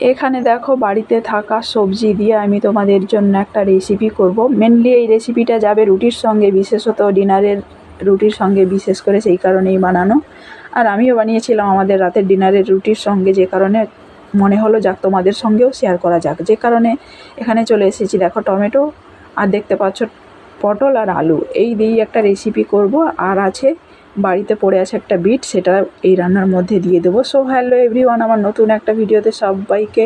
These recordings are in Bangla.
এখানে দেখো বাড়িতে থাকা সবজি দিয়ে আমি তোমাদের জন্য একটা রেসিপি করব। মেনলি এই রেসিপিটা যাবে রুটির সঙ্গে, বিশেষত ডিনারের রুটির সঙ্গে, বিশেষ করে সেই কারণেই বানানো। আর আমিও বানিয়েছিলাম আমাদের রাতের ডিনারের রুটির সঙ্গে, যে কারণে মনে হলো যাক তোমাদের সঙ্গেও শেয়ার করা যাক। যে কারণে এখানে চলে এসেছি। দেখো টমেটো আর দেখতে পাচ্ছ পটল আর আলু। এই দিয়েই একটা রেসিপি করব। আর আছে বাড়িতে পড়ে আছে একটা বিট, সেটা এই রান্নার মধ্যে দিয়ে দেবো। সো হ্যালো এভরিওয়ান আমার নতুন একটা ভিডিওতে সবাইকে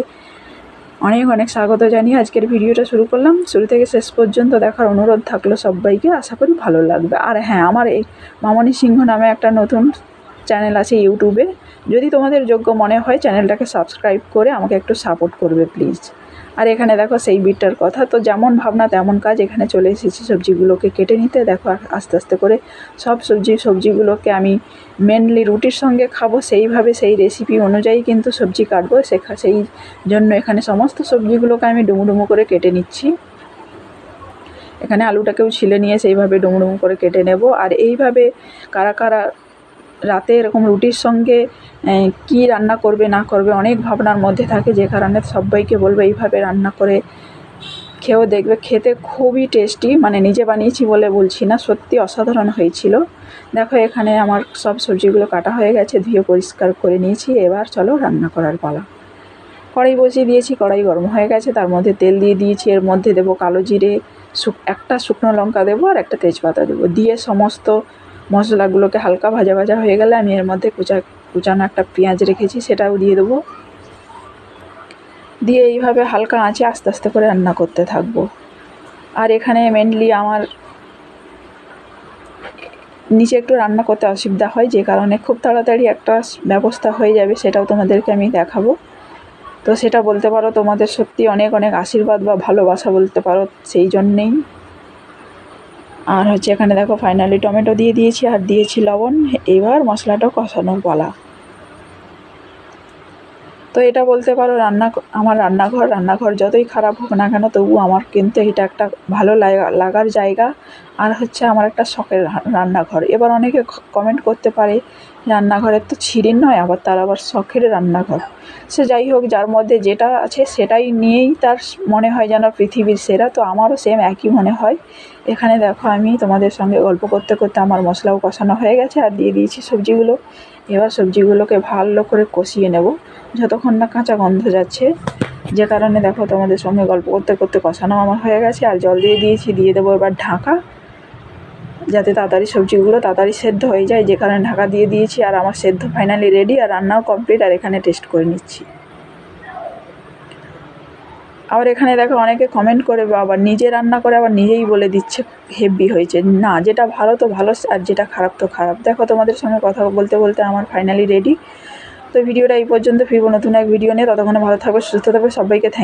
অনেক অনেক স্বাগত জানিয়ে আজকের ভিডিওটা শুরু করলাম। শুরু থেকে শেষ পর্যন্ত দেখার অনুরোধ থাকল সবাইকে, আশা করি ভালো লাগবে। আর হ্যাঁ আমার এই মামনি সিংহ নামে একটা নতুন চ্যানেল আছে ইউটিউবে যদি তোমাদের যোগ্য মনে হয় চ্যানেলটাকে সাবস্ক্রাইব করে আমাকে একটু সাপোর্ট করবে প্লিজ আর এখানে দেখো সেই বিটটার কথা। তো যেমন ভাবনা তেমন কাজ এখানে চলে এসেছি সবজিগুলোকে কেটে নিতে। দেখো আস্তে আস্তে করে সব সবজি সবজিগুলোকে আমি মেনলি রুটির সঙ্গে খাব। সেইভাবে সেই রেসিপি অনুযায়ী কিন্তু সবজি কাটবো। শেখা সেই জন্য এখানে সমস্ত সবজিগুলোকে আমি ডুমু ডুমু করে কেটে নিচ্ছি। এখানে আলুটাকেও ছিলে নিয়ে সেইভাবে ডুমু ডুমু করে কেটে নেব। আর এইভাবে কারা কারা রাতে এরকম রুটির সঙ্গে কী রান্না করবে, না করবে, অনেক ভাবনার মধ্যে থাকে যে কারণে সব্বাইকে বলব এইভাবে রান্না করে খেয়েও দেখবে। খেতে খুবই টেস্টি মানে নিজে বানিয়েছি বলে বলছি না, সত্যি অসাধারণ হয়েছিল। দেখো এখানে আমার সব সবজিগুলো কাটা হয়ে গেছে, ধুয়ে পরিষ্কার করে নিয়েছি, এবার চলো রান্না করার পালা। কড়াই বসিয়ে দিয়েছি, কড়াই গরম হয়ে গেছে, তার মধ্যে তেল দিয়ে দিয়েছি, এর মধ্যে দেবো কালো জিরে একটা শুকনো লঙ্কা দেবো আর একটা তেজপাতা দেবো। দিয়ে সমস্ত মশলাগুলোকে হালকা ভাজা ভাজা হয়ে গেলে আমি এর মধ্যে কুচা, কুচানো একটা পেঁয়াজ রেখেছি, সেটাও দিয়ে দেবো। দিয়ে এইভাবে হালকা আঁচে আস্তে আস্তে করে রান্না করতে থাকব। আর এখানে মেনলি আমার নিচে একটু রান্না করতে অসুবিধা হয়, যে কারণে খুব তাড়াতাড়ি একটা ব্যবস্থা হয়ে যাবে, সেটাও তোমাদেরকে আমি দেখাবো। তো সেটা বলতে পারো, তোমাদের সত্যি অনেক অনেক আশীর্বাদ বা ভালোবাসা বলতে পারো, সেই জন্যেই। আর হচ্ছে এখানে দেখো ফাইনালি টমেটো দিয়ে দিয়েছি আর দিয়েছি লবণ। এবার মশলাটা কষানোর বলা তো এটা বলতে পারো রান্না আমার রান্নাঘর রান্নাঘর যতই খারাপ হোক না কেন তবু আমার কিন্তু এটা একটা ভালো লাগার জায়গা। আর হচ্ছে আমার একটা শখের রান্নাঘর। এবার অনেকে কমেন্ট করতে পারে রান্নাঘরের তো ছিরিন নয়, আবার তার আবার শখের রান্নাঘর। সে যাই হোক, যার মধ্যে যেটা আছে সেটাই নিয়েই তার মনে হয় যেন পৃথিবীর সেরা। তো আমারও সেম একই মনে হয়। এখানে দেখো, আমি তোমাদের সঙ্গে গল্প করতে করতে আমার মশলাও কষানো হয়ে গেছে আর দিয়ে দিয়েছি সবজিগুলো। এবার সবজিগুলোকে ভালো করে কষিয়ে নেব। যতক্ষণ না কাঁচা গন্ধ যাচ্ছে, যে কারণে দেখো তোমাদের সঙ্গে গল্প করতে করতে কষানো আমার হয়ে গেছে। আর জল দিয়ে দিয়েছি, দিয়ে দেবো এবার ঢাকা। যাতে তাড়াতাড়ি সবজিগুলো তাড়াতাড়ি সেদ্ধ হয়ে যায়, যে কারণে ঢাকা দিয়ে দিয়েছি আর আমার সেদ্ধ ফাইনালি রেডি আর রান্নাও কমপ্লিট আর এখানে টেস্ট করে নিচ্ছি। আবার এখানে দেখো অনেকে কমেন্ট করে, আবার নিজে রান্না করে আবার নিজেই বলে দিচ্ছে হেভি হয়েছে। না, যেটা ভালো তো ভালো আর যেটা খারাপ তো খারাপ। দেখো তোমাদের সঙ্গে কথা বলতে বলতে আমার ফাইনালি রেডি তো ভিডিওটা এই পর্যন্ত, ফিরবো নতুন এক ভিডিও নিয়ে। ততক্ষণে ভালো থাকবে সুস্থ থাকবে সবাইকে থ্যাংক